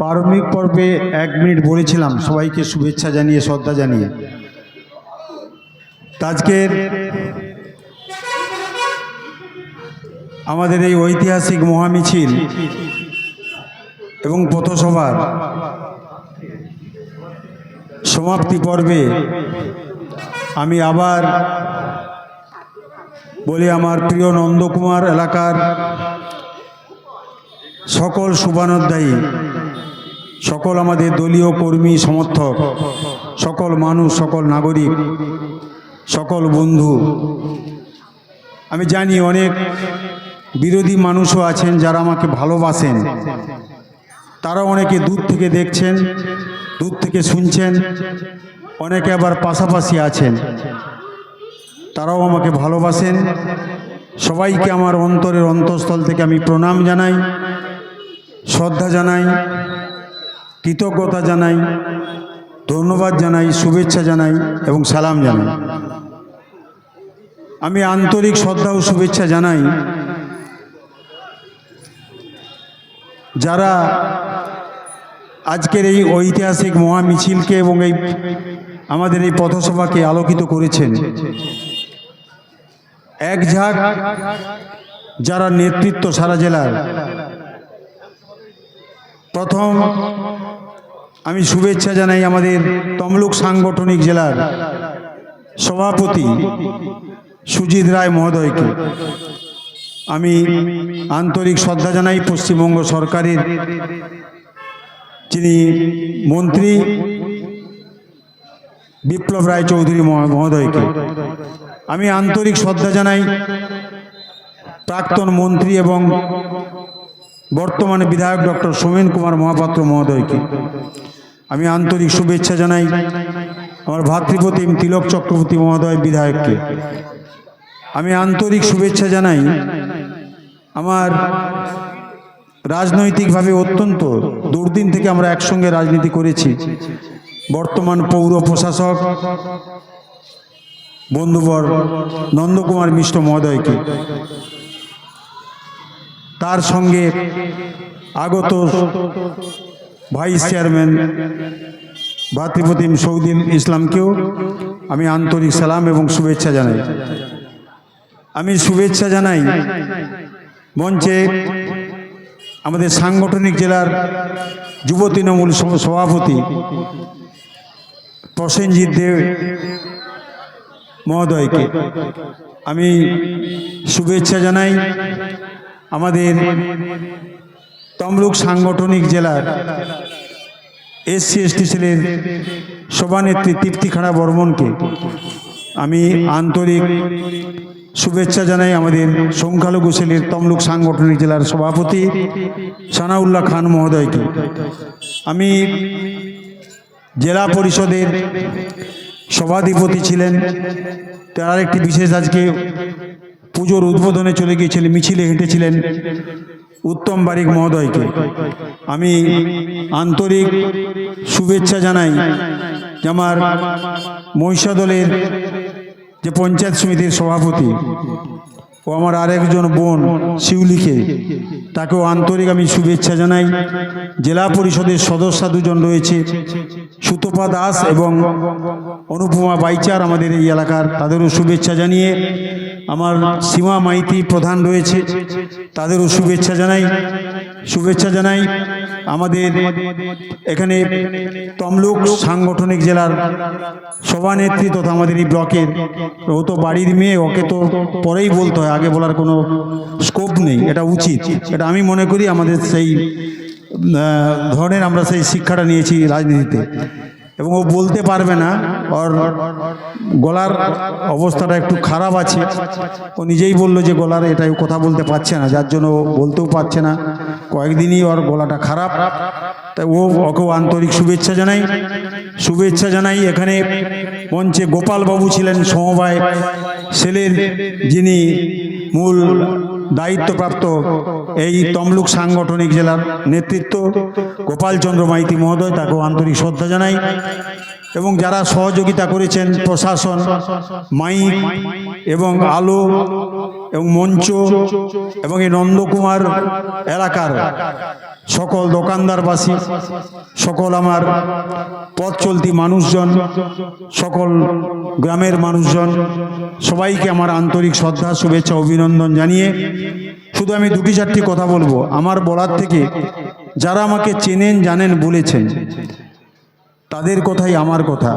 প্রারম্ভিক পর্বে এক মিনিট বলেছিলাম, সবাইকে শুভেচ্ছা জানিয়ে, শ্রদ্ধা জানিয়ে। আজকের আমাদের এই ঐতিহাসিক মহামিছিল এবং পথসভার সমাপ্তি পর্বে আমি আবার বলি, আমার প্রিয় নন্দকুমার এলাকার সকল শুভানোধ্যায়ী, সকল আমাদের দলীয় কর্মী সমর্থক, সকল মানুষ, সকল নাগরিক, সকল বন্ধু। আমি জানি অনেক বিরোধী মানুষও আছেন যারা আমাকে ভালোবাসেন। তারা অনেকে দূর থেকে দেখছেন, দূর থেকে শুনছেন, অনেকে আবার পাশাপাশি আছেন। তারাও আমাকে ভালোবাসেন। সবাইকে আমার অন্তরের অন্তঃস্থল থেকে আমি প্রণাম জানাই। শ্রদ্ধা জানাই, কৃতজ্ঞতা জানাই, ধন্যবাদ জানাই, শুভেচ্ছা জানাই এবং সালাম জানাই। আমি আন্তরিক শ্রদ্ধা ও শুভেচ্ছা জানাই যারা আজকের এই ঐতিহাসিক মহামিছিলকে এবং এই আমাদের এই পথসভাকে আলোকিত করেছেন। এক ঝাঁক যারা নেতৃত্ব সারা জেলার প্রথম আমি শুভেচ্ছা জানাই আমাদের তমলুক সাংগঠনিক জেলার সভাপতি সুজিত রায় মহোদয়কে। আমি আন্তরিক শ্রদ্ধা জানাই পশ্চিমবঙ্গ সরকারের। যিনি মন্ত্রী বিপ্লব রায় চৌধুরী মহ- মহোদয়কে। আমি আন্তরিক শ্রদ্ধা জানাই প্রাক্তন মন্ত্রী এবং বর্তমানে বিধায়ক ডক্টর সোমেন কুমার মহাপাত্র মহোদয়কে। আমি আন্তরিক শুভেচ্ছা জানাই আমার ভাতৃপ্রতিম তিলক চক্রবর্তী মহোদয় বিধায়ককে। আমি আন্তরিক শুভেচ্ছা জানাই আমার রাজনৈতিকভাবে অত্যন্ত দুর্দিন থেকে আমরা একসঙ্গে রাজনীতি করেছি। বর্তমান পৌর প্রশাসক বন্ধুবর নন্দকুমার মিশ্র মহোদয়কে। তার সঙ্গে আগত ভাইস চেয়ারম্যান ভাতৃপ্রতিম সৌদিন ইসলামকেও আমি আন্তরিক সালাম এবং শুভেচ্ছা জানাই। আমি শুভেচ্ছা জানাই মঞ্চে আমাদের সাংগঠনিক জেলার যুব তৃণমূল সভ- সভাপতি প্রসেনজিৎ দেব মহোদয়কে। আমি শুভেচ্ছা জানাই আমাদের তমলুক সাংগঠনিক জেলার এসসি, এসটি সেলের সভানেত্রী তৃপ্তিখাড়া বর্মনকে আমি আন্তরিক শুভেচ্ছা জানাই আমাদের সংখ্যালঘু সেলের তমলুক সাংগঠনিক জেলার সভাপতি সানাউল্লাহ খান মহোদয়কে। আমি জেলা পরিষদের সভাধিপতি ছিলেন। তার একটি বিশেষ আজকে পুজোর উদ্বোধনে চলে গিয়েছিলেন, মিছিলে হেঁটেছিলেন উত্তম বারিক মহোদয়কে। আমি আন্তরিক শুভেচ্ছা জানাই যে আমার মহিষাদলের যে পঞ্চায়েত সমিতির সভাপতি ও আমার আরেকজন বোন শিউলিকে। তাকেও আন্তরিক আমি শুভেচ্ছা জানাই। জেলা পরিষদের সদস্য দুজন রয়েছে। সুতপা দাস এবং অনুপমা বাইচার আমাদের এই এলাকার। তাদেরও শুভেচ্ছা জানিয়ে আমার সীমা মাইতি প্রধান রয়েছে। তাদেরও শুভেচ্ছা জানাই। শুভেচ্ছা জানাই আমাদের এখানে তমলুক সাংগঠনিক জেলার সভানেত্রী তথা আমাদের এই ব্লকের ও তো বাড়ির মেয়ে, ওকে তো পরেই বলতে হয়, আগে বলার কোনো স্কোপ নেই, এটা উচিত। এটা আমি মনে করি আমাদের সেই ধরনের আমরা সেই শিক্ষাটা নিয়েছি রাজনীতিতে। এবং ও বলতে পারবে না, ওর গলার অবস্থাটা একটু খারাপ আছে। ও নিজেই বলল যে, গলার এটাই কথা বলতে পারছে না। যার জন্য ও বলতেও পারছে না। কয়েকদিনই ওর গলাটা খারাপ। তাই ও ওকেও আন্তরিক শুভেচ্ছা জানাই। শুভেচ্ছা জানাই। এখানে মঞ্চে গোপালবাবু ছিলেন সমবায় সেলের যিনি মূল দায়িত্বপ্রাপ্ত এই তমলুক সাংগঠনিক জেলার নেতৃত্ব গোপালচন্দ্র মাইতি মহোদয়, তাকেও আন্তরিক শ্রদ্ধা জানাই। এবং যারা সহযোগিতা করেছেন প্রশাসন, মাইক এবং আলো এবং মঞ্চ এবং এই নন্দকুমার এলাকার সকল দোকানদারবাসী, সকল আমার পথ চলতি মানুষজন, সকল গ্রামের মানুষজন, সবাইকে আমার আন্তরিক শ্রদ্ধা, শুভেচ্ছা, অভিনন্দন জানিয়ে শুধু আমি দুটি চারটি কথা বলব। আমার বলার থেকে যারা আমাকে চেনেন, জানেন, বলেছেন, তাদের কথাই আমার কথা।